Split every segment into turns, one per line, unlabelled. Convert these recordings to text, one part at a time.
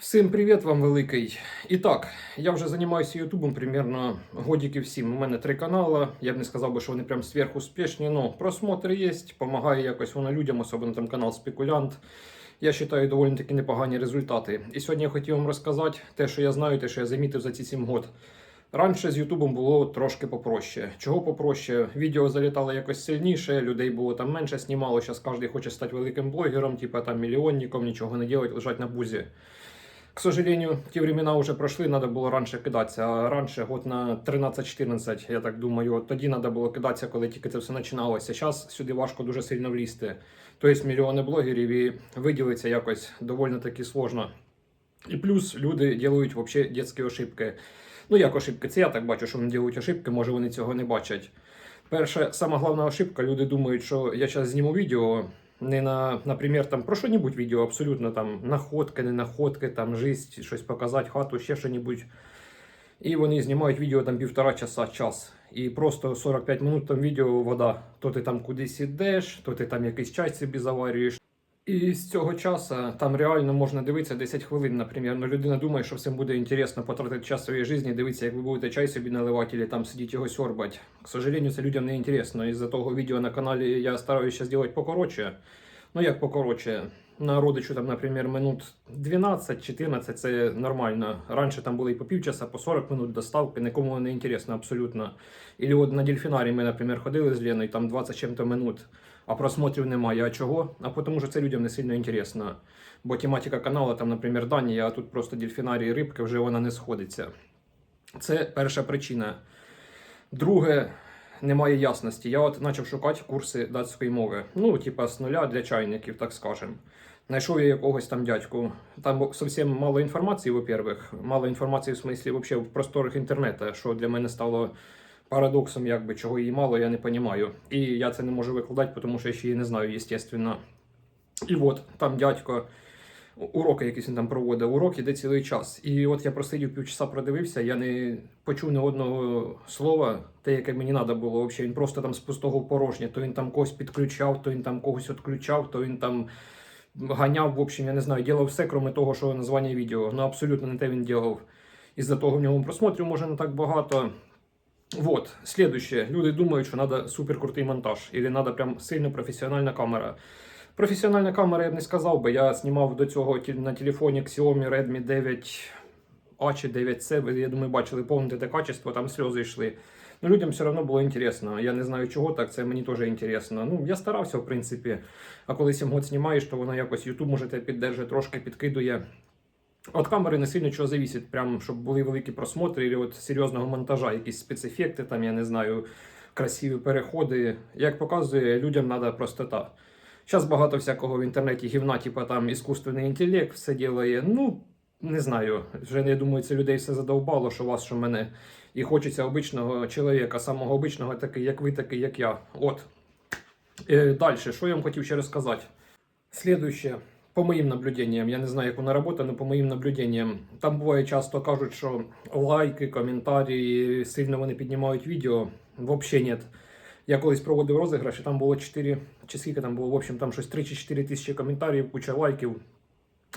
Всім привіт вам великий. І так, я вже займаюся Ютубом примерно годиків 7. У мене три канали. Я б не сказав би, що вони прям сверхуспішні, але просмотри є, допомагає якось воно людям, особливо там канал Спекулянт. Я вважаю доволі таки непогані результати. І сьогодні я хотів вам розказати те, що я знаю, те, що я замітив за ці 7 років. Раніше з Ютубом було трошки попроще. Чого попроще? Відео залітало якось сильніше, людей було там менше знімало. Зараз кожен хоче стати великим блогером, типа там мільйонником, нічого не робити, лежать на бузі. К сожалению, ті времена вже пройшли, треба було раніше кидатися. А раніше, год на 13-14, я так думаю, тоді треба було кидатися, коли тільки це все починалося. Зараз сюди важко дуже сильно влізти. Тобто мільйони блогерів і виділитися якось доволі таки сложно. І плюс люди роблять взагалі дитячі ошибки. Ну, як ошибки? Це я так бачу, що вони роблять ошибки, може вони цього не бачать. Перше, сама головна ошибка, люди думають, що я зараз зніму відео, не на, наприклад, там про що-небудь відео, абсолютно там находки, не находки, там жисть, щось показати, хату, ще що-небудь. І вони знімають відео там півтора часа, час. І просто 45 минут там відео вода. То ти там кудись ідеш, то ти там якийсь чай собі заварюєш. І з цього часу там реально можна дивитися 10 хвилин, наприклад. Ну, людина думає, що всім буде інтересно потратити час своєї житті, дивитися, як ви будете чай собі наливати, або там сидіти його сьорбати. К сожалению, це людям не інтересно. Із-за того відео на каналі я стараюся зробити покоротше. Ну як покоротше? На родичу там, наприклад, минут 12-14 це нормально. Раніше там були і по півчаса, по 40 минут доставки, нікому не інтересно абсолютно. Ілі от на дельфінарі ми, наприклад, ходили з Леною, там 20 чим-то минут, а просмотрів немає. А чого? А тому що це людям не сильно інтересно. Бо тематика каналу, там, наприклад, Данія, а тут просто дельфінарі і рибки, вже вона не сходиться. Це перша причина. Друге, немає ясності. Я от почав шукати курси датської мови. Ну, типа з нуля для чайників, так скажем. Знайшов я якогось там дядьку. Там зовсім мало інформації, во-первых. Мало інформації в смислі вообще в просторах інтернету, що для мене стало парадоксом, якби чого її мало, я не розумію. І я це не можу викладати, тому що я ще її не знаю, естественно. І от там дядько. Уроки якісь він там проводив, урок іде цілий час. І от я просидів півчаса, продивився, я не почув ні одного слова, те, яке мені треба було. Взагалі, він просто там з пустого в порожнє. То він там когось підключав, то він там когось відключав, то він там ганяв, в общем, я не знаю, ділав все, крім того, що названня відео. Ну абсолютно не те він ділав. Із-за того в нього просмотрів може не так багато. Вот, следующее. Люди думають, що треба суперкрутий монтаж, або треба прям сильно професіональна камера. Професіональна камера я б не сказав би. Я знімав до цього на телефоні Xiaomi Redmi 9A чи 9C. Ви, я думаю, бачили повне те качество, там сльози йшли. Ну, людям все одно було інтересно. Я не знаю чого так, це мені теж інтересно. Ну, я старався, в принципі. А коли 7 год знімаєш, то воно якось YouTube може тебе піддержує, трошки підкидує. От камери не сильно чого завісить, прям щоб були великі просмотри, і от серйозного монтажа, якісь спецефекти, там, я не знаю, красиві переходи. Як показує, людям треба простота. Зараз багато всякого в інтернеті гівна, типу там іскусственний інтелект все ділає. Ну, не знаю. Вже я думаю, це людей все задовбало, що вас, що мене. І хочеться обичного чоловіка, самого обичного, такий, як ви, такий, як я. От. Е, Далі, що я вам хотів ще розказати? Слідуще, по моїм наблюдениям, я не знаю, як вона працює, але по моїм наблюдениям, там буває часто кажуть, що лайки, коментарі сильно вони піднімають відео. Взагалі нет. Я колись проводив розіграш, і там було 4, чи скільки там було, в общем, там щось 3 чи 4 тисячі коментарів, куча лайків.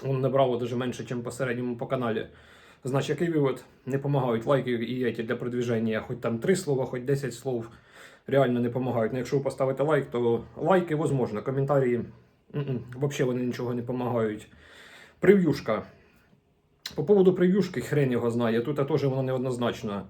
Воно набрало дуже менше, ніж по середньому по каналі. Значить, який вивод? Не допомагають лайки і эти для продвіження. Хоч там 3 слова, хоч 10 слов. Реально не допомагають. Ну, якщо ви поставите лайк, то лайки возможно, коментарі взагалі вони нічого не допомагають. Прев'юшка. По поводу прев'юшки, хрен його знає. Тут теж воно неоднозначно.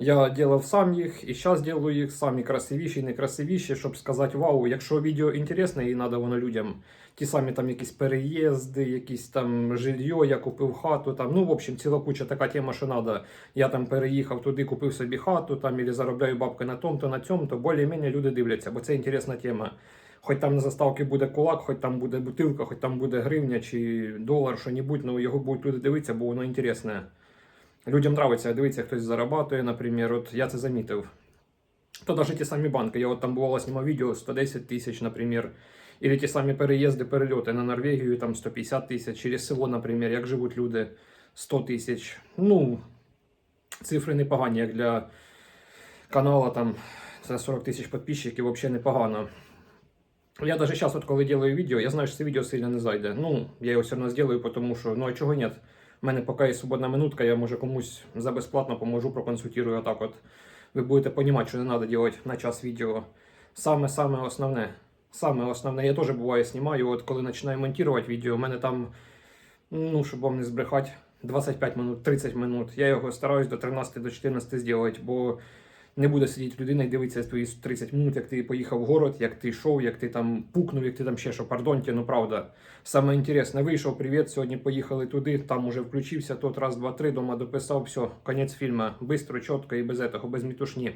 Я делав сам їх і зараз делаю їх самі красивіші і некрасивіші, щоб сказати вау, якщо відео інтересне і треба воно людям. Ті самі там якісь переїзди, якісь там жилье, я купив хату. Там, ну, в общем, ціла куча така тема, що треба. Я там переїхав туди, купив собі хату, там, і заробляю бабки на тому, то на цьому, то більш-менш люди дивляться, бо це інтересна тема. Хоч там на заставці буде кулак, хоч там буде бутилка, хоч там буде гривня чи долар, що-небудь, ну його будуть люди дивитися, бо воно інтересне. Людям нравиться дивитися, хтось зарабатує, наприклад, от я це замітив. То навіть ті самі банки. Я от там бувало знімав відео 110 тисяч, наприклад. Или ті самі переїзди, перельоти на Норвегію, там 150 тисяч, через село, наприклад, як живуть люди 100 тисяч. Ну, цифри непогані, як для каналу там це 40 тисяч підписчиків, взагалі непогано. Я навіть зараз, от, коли делаю відео, я знаю, що це відео сильно не зайде. Ну, я його все одно зроблю, тому що, ну а чого нет? У мене поки є свободна минутка, я може комусь за безплатно поможу, проконсультирую. Отак от. Ви будете розуміти, що не треба робити на час відео. Саме-саме основне. Саме основне, я теж буває знімаю, от коли починаю монтувати відео, у мене там, ну, щоб вам не збрехати, 25 минут, 30 минут. Я його стараюсь до 13 до 14 зробити, бо не буде сидіти людина і дивитися твої 30 минут, як ти поїхав в город, як ти йшов, як ти там пукнув, як ти там ще що, пардонте, ну правда. Саме інтересне, вийшов, привіт, сьогодні поїхали туди, там уже включився, тот раз, два, три, дома дописав, все, конець фільму. Бистро, чітко і без этого, без мітушні.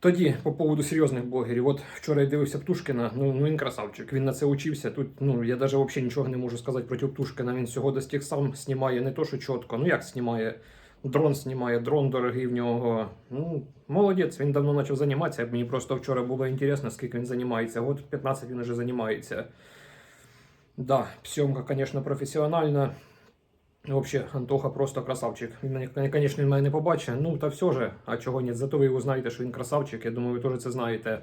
Тоді, по поводу серйозних блогерів, от вчора я дивився Птушкіна, ну, ну він красавчик, він на це учився. Тут ну я навіть взагалі нічого не можу сказати проти Птушкіна. Він всього достиг сам знімає не то, що чітко, ну як знімає. Дрон знімає, дрон дорогий в нього. Ну, молодець, він давно почав займатися. Мені просто вчора було інтересно, скільки він займається. Год 15 він вже займається. Да, съемка, звісно, професіональна. Вообще, Антоха просто красавчик. Він звісно, мене не побачить. Ну, та все же, а чого ні? Зато ви його знаєте, що він красавчик. Я думаю, ви теж це знаєте.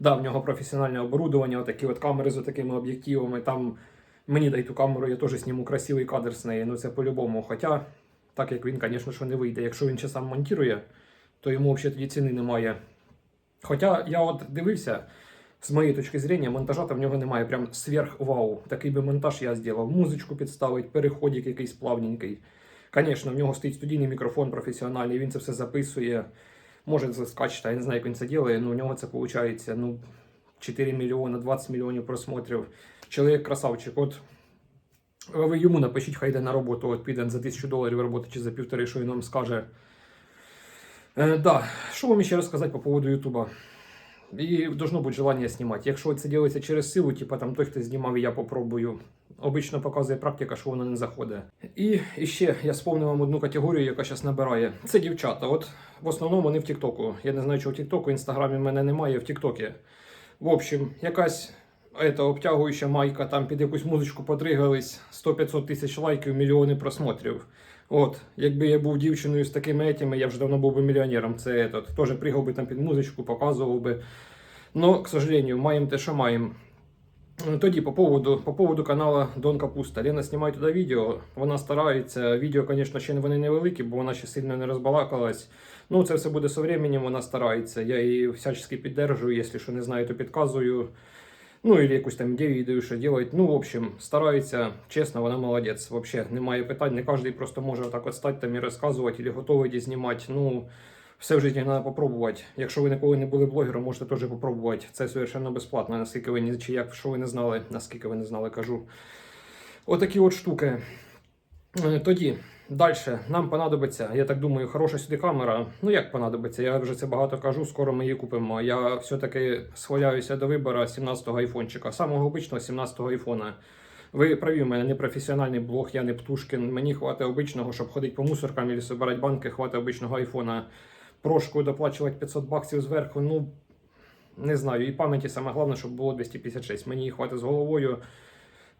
Да, в нього професіональне оборудовання, отакі от камери з такими об'єктивами. Там мені дай ту камеру, я теж зніму красивий кадр з неї. Ну це по-любому. Хоча, так як він, звісно, що не вийде. Якщо він ще сам монтує, то йому взагалі тоді ціни немає. Хоча я от дивився, з моєї точки зрення, монтажа там в нього немає. Прям сверх вау. Такий би монтаж я зробив. Музичку підставить, переходик якийсь плавненький. Звісно, в нього стоїть студійний мікрофон професіональний, він це все записує. Може це скачати, я не знаю, як він це робить, але у нього це виходить ну, 4 мільйони, 20 мільйонів просмотрів. Чоловік красавчик. От ви йому напишіть, хай йде на роботу, от піде за тисячу доларів роботи чи за півтори, що він вам скаже. Е, да, що вам ще розказати по поводу Ютуба? І должно бути желання знімати. Якщо це робиться через силу, типу там той, хто знімав, і я попробую. Обично показує практика, що воно не заходить. І, ще я сповнив вам одну категорію, яка зараз набирає. Це дівчата. От в основному вони в Тіктоку. Я не знаю, чого в Тіктоку, в інстаграмі в мене немає, в Тіктокі. В общем, якась ета, обтягуюча майка, там під якусь музичку подригались, 100-500 тисяч лайків, мільйони просмотрів. От, якби я був дівчиною з такими етями, я вже давно був би мільйонером. Це этот, теж пригав би там під музичку, показував би. Но, к сожалению, маємо те, що маємо. Тоді по поводу, по поводу канала Дон Капуста. Лена знімає туди відео, вона старається. Відео, звісно, ще вони невеликі, бо вона ще сильно не розбалакалась. Ну, це все буде со временем, вона старається. Я її всячески піддержую, якщо що не знаю, то підказую. Ну, или якусь там ідею даю, що робити. Ну, в общем, старається, чесно, вона молодець. Взагалі, немає питань. Не кожен просто може так от стати там і розказувати, або готовий знімати. Ну, все в житті треба попробувати. Якщо ви ніколи не були блогером, можете теж попробувати. Це совершенно безплатно, наскільки ви ні- чи як, що ви не знали, наскільки ви не знали, кажу. Отакі от штуки. Е, Тоді, далі, нам понадобиться, я так думаю, хороша сюди камера. Ну як понадобиться? Я вже це багато кажу, скоро ми її купимо. Я все-таки схваляюся до вибору 17-го айфончика, самого обичного 17-го айфона. Ви праві, у мене не професіональний блог, я не Птушкін. Мені хватить обичного, щоб ходити по мусоркам і збирати банки, хватить обичного айфона. Прошку доплачувати 500 баксів зверху. Ну не знаю. І пам'яті саме головне, щоб було 256. Мені її хватить з головою.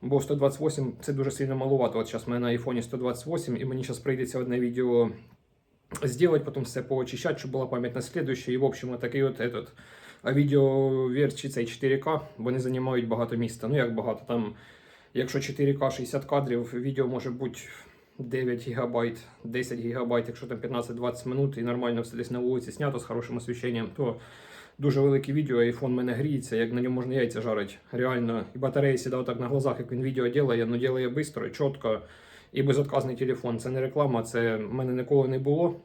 Бо 128 це дуже сильно маловато. От зараз в мене на айфоні 128, і мені зараз прийдеться одне відео зробити, потім все поочищати, щоб була пам'ять на слідуще. І в общем, такий от этот. Відео верчі цей 4К, вони займають багато міста. Ну як багато там, якщо 4К 60 кадрів, відео може бути 9 гігабайт, 10 гігабайт, якщо там 15-20 минут і нормально все десь на вулиці знято з хорошим освіщенням, то дуже велике відео, айфон мене гріється, як на ньому можна яйця жарити. Реально. І батарея сідає так на глазах, як він відео робить, ну робить швидко, чітко. І безотказний телефон. Це не реклама, це в мене ніколи не було.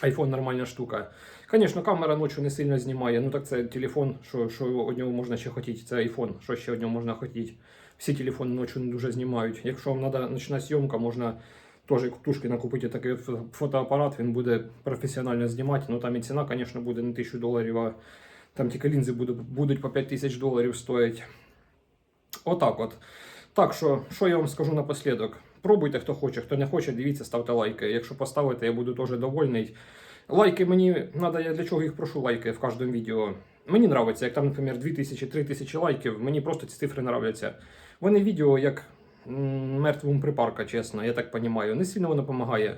Айфон нормальна штука. Звісно, камера ночі не сильно знімає. Ну так це телефон, що, що від нього можна ще хотіти. Це айфон, що ще від нього можна хотіти. Всі телефони ночі не дуже знімають. Якщо вам треба ночна зйомка, можна теж ктушки накупити такий фотоапарат, він буде професіонально знімати. Ну там і ціна, звісно, буде не 1000 доларів, а там тільки лінзи будуть, будуть по 5000 доларів стоять. Отак от. Так що, що я вам скажу напослідок? Пробуйте, хто хоче, хто не хоче, дивіться, ставте лайки. Якщо поставите, я буду теж довольний. Лайки мені треба, я для чого їх прошу лайки в кожному відео. Мені подобається, як там, наприклад, 2000-3000 лайків, мені просто ці цифри подобаються. Вони відео як мертвому припарка, чесно, я так розумію. Не сильно воно допомагає.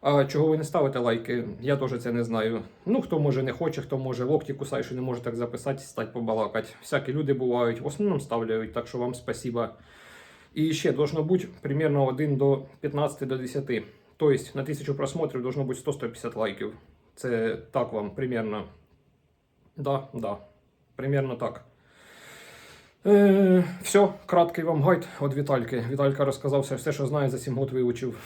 А чого ви не ставите лайки, я теж це не знаю. Ну, хто може не хоче, хто може локті кусає, що не може так записати, стать побалакати. Всякі люди бувають, в основному ставляють, так що вам спасіба. І ще должно бути примерно 1 до 15 до 10. Тобто на 1000 просмотрів должно бути 100-150 лайків. Це так вам примерно. Да, да. Примерно так. Е, все, краткий вам гайд від Вітальки. Віталька розказав все, що знає, за 7 років вивчив.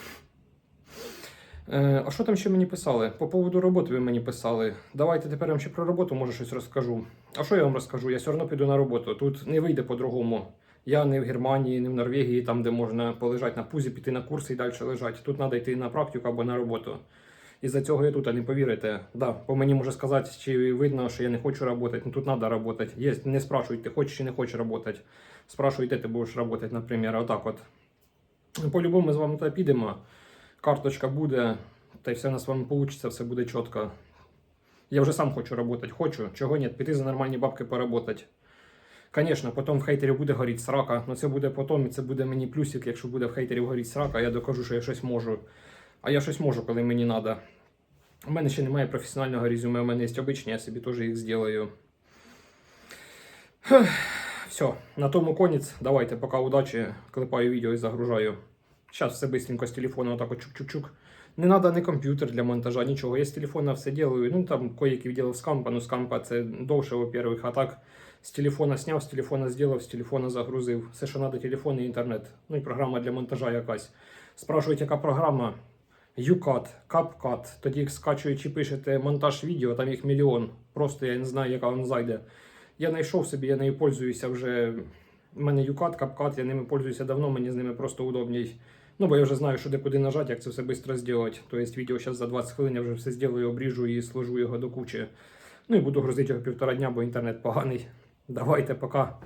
Е, а що там ще мені писали? По поводу роботи ви мені писали. Давайте тепер я вам ще про роботу може щось розкажу. А що я вам розкажу? Я все одно піду на роботу. Тут не вийде по-другому. Я не в Германії, не в Норвегії, там, де можна полежати на пузі, піти на курси і далі лежати. Тут треба йти на практику або на роботу. Із-за цього я тут, а не повірите. Да, по мені може сказати, чи видно, що я не хочу працювати. Ну тут треба працювати. Є, не спрашуйте, хочеш чи не хочеш працювати. Спрашуйте, ти будеш працювати, наприклад, отак от. По-любому ми з вами туди підемо. Карточка буде, та й все на з вами вийде, все буде чітко. Я вже сам хочу працювати. Хочу, чого ні, піти за нормальні бабки поработати. Звісно, потім в хейтері буде горіти срака, але це буде потім, і це буде мені плюсик, якщо буде в хейтері горіти срака, я докажу, що я щось можу. А я щось можу, коли мені треба. У мене ще немає професіонального резюме, у мене є обичні, я собі теж їх зроблю. Все, на тому конець. Давайте, поки удачі, клепаю відео і загружаю. Зараз все быстренько з телефона, отак от чук-чук-чук. Не треба ні комп'ютер для монтажа, нічого. Я з телефона все делаю. Ну там кое-які відділив з кампа, ну з кампа це довше, во-первых, а так з телефона зняв, з телефона зробив, з телефона загрузив. Все, що треба, телефон і інтернет. Ну і програма для монтажа якась. Спрашують, яка програма? UCAT, CapCut. Тоді скачуючи, пишете монтаж відео, там їх мільйон. Просто я не знаю, яка вам зайде. Я знайшов собі, я нею пользуюся вже. У мене UCAT, CapCut, я ними пользуюся давно, мені з ними просто удобній. Ну, бо я вже знаю, що де куди нажати, як це все швидко зробити. Тобто відео зараз за 20 хвилин я вже все зроблю, обріжу і сложу його до кучі. Ну і буду грузити його півтора дня, бо інтернет поганий. Давайте, пока.